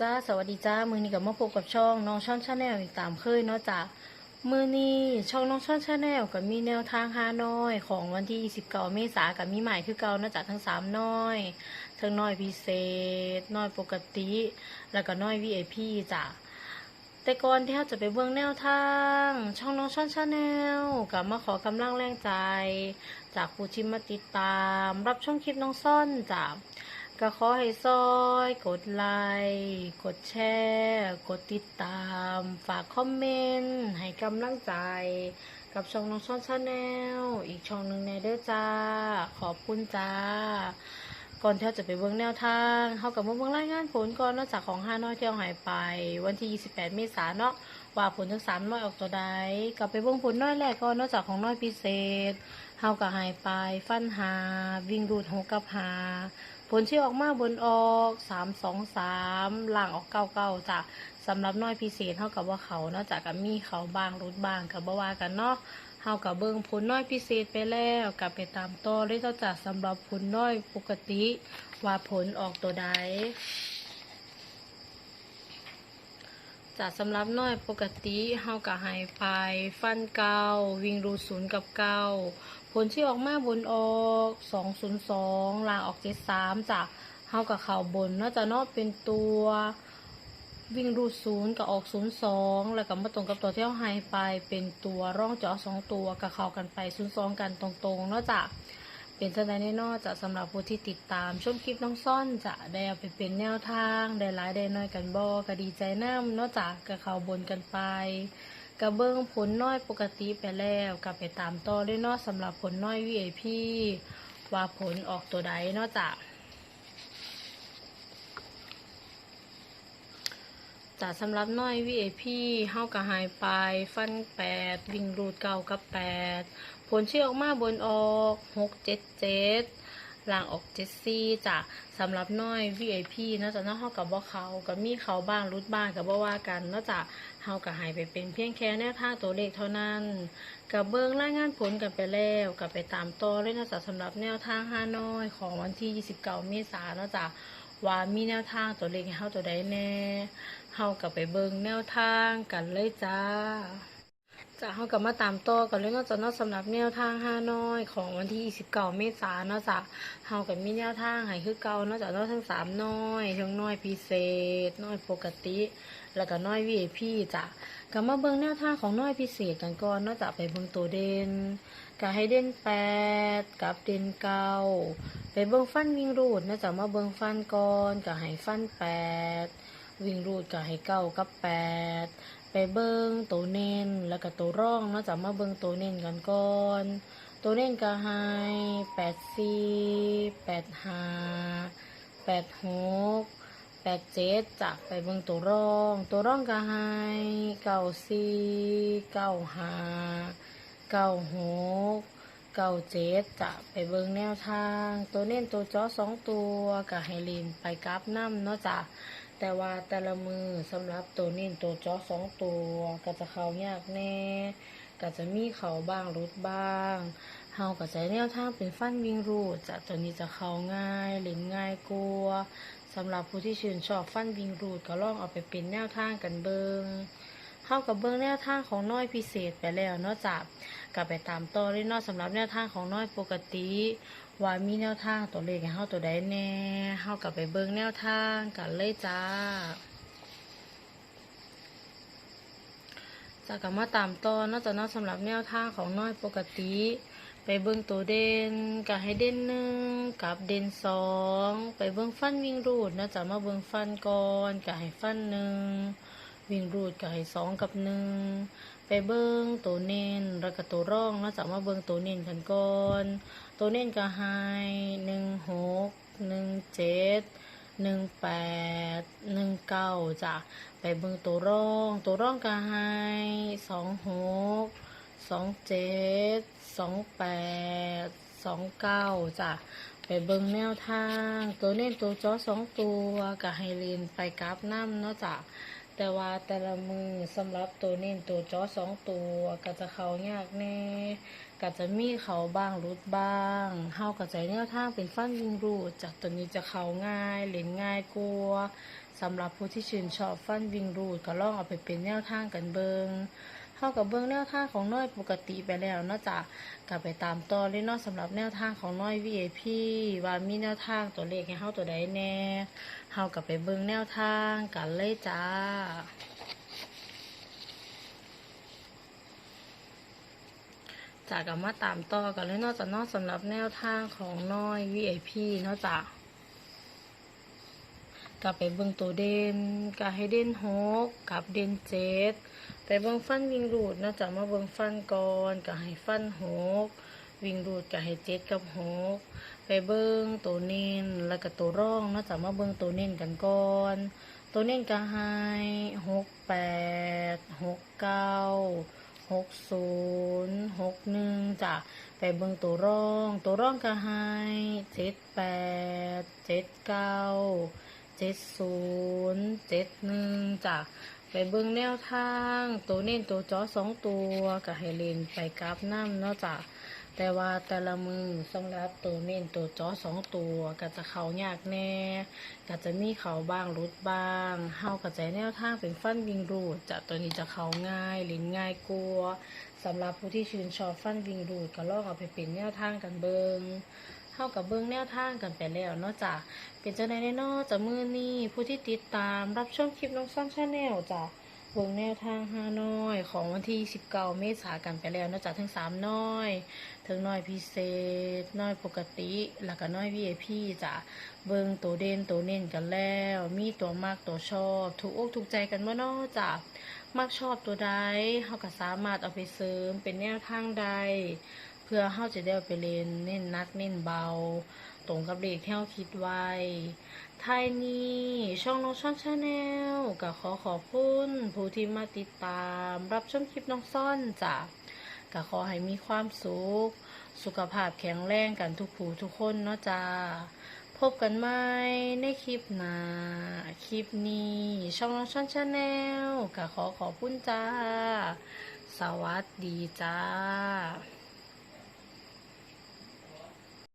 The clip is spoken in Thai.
จ้า สวัสดีจ้า มือนี้กับมาพบกับช่องน้องช่อนชาแนลอีกตามเคยเนาะจ้ามือนี้ช่องน้องช่อนชาแนลกับมีแนวทางฮานอยของวันที่ 29 เมษากับมีใหม่คือเก่าเนาะจ้าทั้ง 3 น้อย ทั้งน้อยพิเศษ น้อยปกติ แล้วก็น้อย VIP จ้าแต่ก่อนที่เราจะไปเบื้องแนวทาง ช่องน้องช่อนชาแนลกับมาขอกำลังแรงใจ จากผู้ที่มาติดตาม รับชมคลิปน้องซ่อนจ้า ก็ขอให้ซอยกดไลค์กดแชร์กดติดตาม ฝากคอมเมนต์ให้กำลังใจ กับช่องน้องช่อนชาแนลอีกช่องหนึ่งในเด้อจ้า ขอบคุณจ้า ก่อนเที่เราจะไปเบิ่งแนวทางเขากับมาเบิ่งรายงานผลก่อนนอกจากของห้าน้อยที่เราหายไป วันที่ 28 เมษายนเนาะว่าผลทั้งสามน้อยออกตัวใดกลับไปเบิ่งผลน้อยแรกก่อนนอกจากของน้อยพิเศษเฮากับหายไป ฟันหาวิ่งรูดหกกับหา ผลที่ออกมาบนออกสามสองสามล่างออกเก้าเก้าจ้ะสำหรับน้อยพิเศษเท่ากับว่าเขานาะจากกับมีเขาบางรุดบางกับบ่ว่ากันเนาะเฮากับเบิ่งผลน้อยพิเศษไปแล้วกลับไปตามต่อได้เจ้าจากสำหรับผลน้อยปกติ ว่าผลออกตัวใด จ้ะสำหรับน้อยปกติเฮากับหายไป ฟันเก้าวิ่งรูศูนย์กับเก้าผลที่ออกมาบนออกสองศูนย์สองลางออกเจ็ดสามจากเฮากับเข่าบนนาะจะเนาะเป็นตัววิ่งรูดศูนย์กับออกศูนย์สองแล้วก็มาตรงกับตัวที่เราให้ไปเป็นตัวร่องเจาะสองตัวกับเข่ากันไปศูนย์สองกันตรงๆนาะจ้ะ เป็นสไตล์แน่นอนจะสำหรับผู้ที่ติดตามชมคลิปน้องซ่อนจะได้เอาไปเป็นแนวทางได้หลายได้น้อยกันบอก็ดีใจน้ำนาะจ้ะกับเข่าบนกันไปกระเบื้องผลน้อยปกติไปแล้วกลับไปตามต่อได้นาะสำหรับผลน้อย VIP ว่าผลออกตัวใดนาะจ้ะจ้ะสำหรับน้อย VIP เฮากระหายไป ฟันแปดวิ่งรูดเก้ากับแปด ผลที่ออกมาบนออกหกเจ็ดเจ็ดล่างออกเจ็ดซี่จ้ะสำหรับน้อย VIP นะจ้ะเนาะเฮากับบ่เขากับมีเขาบ้างรุดบ้างกับบ่ว่ากันนาะจ้ะเฮาก็หายไปเป็นเพียงแค่แนวทางตัวเลขเท่านั้นกับเบิ้งรายงานผลกันไปแล้วกับไปตามต่อเลยนะจ๊ะสำหรับแนวทางฮาน้อยของวันที่ 29 เมษายนนะจ๊ะว่ามีแนวทางตัวเลขให้เฮาตัวใดแน่เฮากับไปเบิ้งแนวทางกันเลยจ้า จะเฮากับมาตามต่อกันเลยนาะจ๊ะนาะสำหรับแนวทางฮานอยของวันที่ 29 เมษายนเนาะจ๊ะเฮากับมีแนวทางให้คือเก่าเนาะจ๊ะเนาะทั้งสามน้อยทั้งน้อยพิเศษ น้อยปกติ แล้วก็น้อย VIP จ้ะก็มาเบิ่งแนวทางของน้อยพิเศษกันก่อนเนอกจากไปเบิ่งตัวเด่นก็ให้เด่นแปดกับเด่นเก้าไปเบิ่งฟันวิ่งรูดเนอกจากมาเบิ่งฟันก่อนก็ให้ฟันแปดวิ่งรูดก็ให้เก้ากับแปด ไปเบิงตัวเน้นแล้วก็ตัวร่องเนอกจากมาเบิงตัวเน้นกันก่อน ตัวเน้นก็ให้แปดสี่แปดห้าแปดหกแปดเจ็ดจากไปเบิงตัวร่อง ตัวร่องก็ให้เก้าสี่เก้าห้าเก้าหกเก้าเจ็ดจะไปเบิงแนวทาง ตัวเน้นตัวจอสองตัวก็ให้ลินไปกราฟน้ำเนาะจ้ะ แต่ว่าแต่ละมือสำหรับตัวนิ่นตัวจอสองตัวก็จะเข้ายากแน่ก็จะมีเข่าบ้างรุดบ้างเฮาก็ใช้แนวทางเป็นฟันวิ่งรูดจะตัวนี้จะเข้าง่ายเล่นง่ายกลัวสำหรับผู้ที่ชื่นชอบฟันวิงรูดก็ลองเอาไปเป็นแนวทางกันเบิง เข้ากับเบิงแนวทางของน้อยพิเศษไปแล้วนอกจากกลับไปตามต่อเลยเนอกสำหรับแนวทางของน้อยปกติว่ามีแนวทางตัวเลขให้เข้าตัวใดแน่เข้ากับไปเบิงแนวทางกันเลยจ้าจะกลับมาตามต่อนอกจากนอกสำหรับแนวทางของน้อยปกติ ไปเบิ่งตัวเด่นกับให้เด่นหนึ่งกับเด่นสองไปเบิ่งฟันวิ่งรูดนะจ๊ะมาเบิ่งฟันก่อนกับให้ฟันหนึ่ง วิ่งรูดกับให้สองกับหนึ่งไปเบิ่งตัวเน้นแล้วก็ตัวร่องนะจ๊ะมาเบิ่งตัวเน้นกันก่อนตัวเน้นก็ให้หนึ่งหกหนึ่งเจ็ดหนึ่งแปดหนึ่งเก้าจ้ะไปเบิ่งตัวร่อง ตัวร่องก็ให้สองหกสองเจ็ดสองแปดสองเก้าจ้ะไปเบิ่งแนวทาง ตัวเน้นตัวจอสองตัวกับไฮเลนไปกราฟน้ำเนาะจ้ะ แต่ว่าแต่ละมือสำหรับตัวเน้นตัวจอสองตัวก็จะเขายากแน่ก็จะมีเขาบ้างรุดบ้างเฮากับใจแนวทางเป็นฟันยิงรูดจากตัวนี้จะเขาง่ายเล่นง่ายกลัวสำหรับผู้ที่ชื่นชอบฟันวิงรูดก็ลองเอาไปเป็นแนวทางกันเบิง เท่ากับเบิ้องแนวทางของน้อยปกติไปแล้วนอกจากกลับไปตามต่อเลยนาะสำหรับแนวทางของน้อย VIP ว่ามีแนวทางตัวเลขให้เฮาตัวใดแน่เฮากับไปเบิ้องแนวทางกันเลยจ้าจากกับมาตามต่อกันเลยนอกจากนอกสำหรับแนวทางของน้อย VIP นอกจาก กลับไปเบิ่งตัวเด่นก็ให้เด่นหกกับเด่นเจ็ดไปเบิ่งฟันวิ่งรูดนอกจากมาเบิ่งฟันก่อนก็ให้ฟันหกวิ่งรูดก็ให้เจ็ดกับหกไปเบิ่งตัวเน้นแล้วก็ตัวร่องนอกจากมาเบิ่งตัวเน้นกันก่อนตัวเน้นก็ให้หกแปดหกเก้าหกศูนย์หกหนึ่งจ้ะไปเบิ่งตัวร่อง ตัวร่องก็ให้เจ็ดแปดเจ็ดเก้า เจ็ดศูนย์เจ็ดหนึ่งจ้ะไปเบิ่งแนวทาง ตัวเน้นตัวจอสองตัวก็ให้เลนไปกราฟน้ำเนาะจ้ะแต่ว่าแต่ละมือสำหรับตัวเน้นตัวจอสองตัวก็จะเขายากแน่ก็จะมีเขาบ้างรุดบ้างเฮากระจายแนวทางเป็นฟันวิงรูดจะตัวนี้จะเขาง่ายลิ้นง่ายกลัวสำหรับผู้ที่ชื่นชอบฟันวิงรูดก็ลองเอาไปเป็นแนวทางกันเบิง เฮากับเบิงแนวทางกันไปแล้วเนอกจากเป็นเจ้าในแน่นอกจากมือนี้ผู้ที่ติดตามรับชมคลิปน้องซ่อนชาแนลจ้ะเบิงแนวทางฮานอยของวันที่19เมษากันไปแล้วเนอกจากทั้ง3น้อยถึงน้อยพิเศษ น้อยปกติ แล้วก็น้อย VIP จ้ะเบิ่งตัวเด่นตัวเน้นกันแล้ว มีตัวมากตัวชอบ ถูกอกถูกใจกันบ่เนาะจ้ะมักชอบตัวใดเฮาก็สามารถเอาไปเสริมเป็นแนวทางใด พื่อเฮาจะได้ไปเล่นเน้นนักเน้นเบา ตรงกับเลขที่เฮาคิดไว้ท้ายนี้ช่องน้องช่องชาแนลก็ขอขอบคุณผู้ที่มาติดตาม รับชมคลิปน้องซ่อนจ้ะก็ขอให้มีความสุข สุขภาพแข็งแรงกันทุกผู้ทุกคนเนาะจ้าพบกันใหม่ในคลิปหน้าคลิปนี้ ช่องน้องช่อนชาแนลก็ขอขอบคุณจ้า สวัสดีจ้า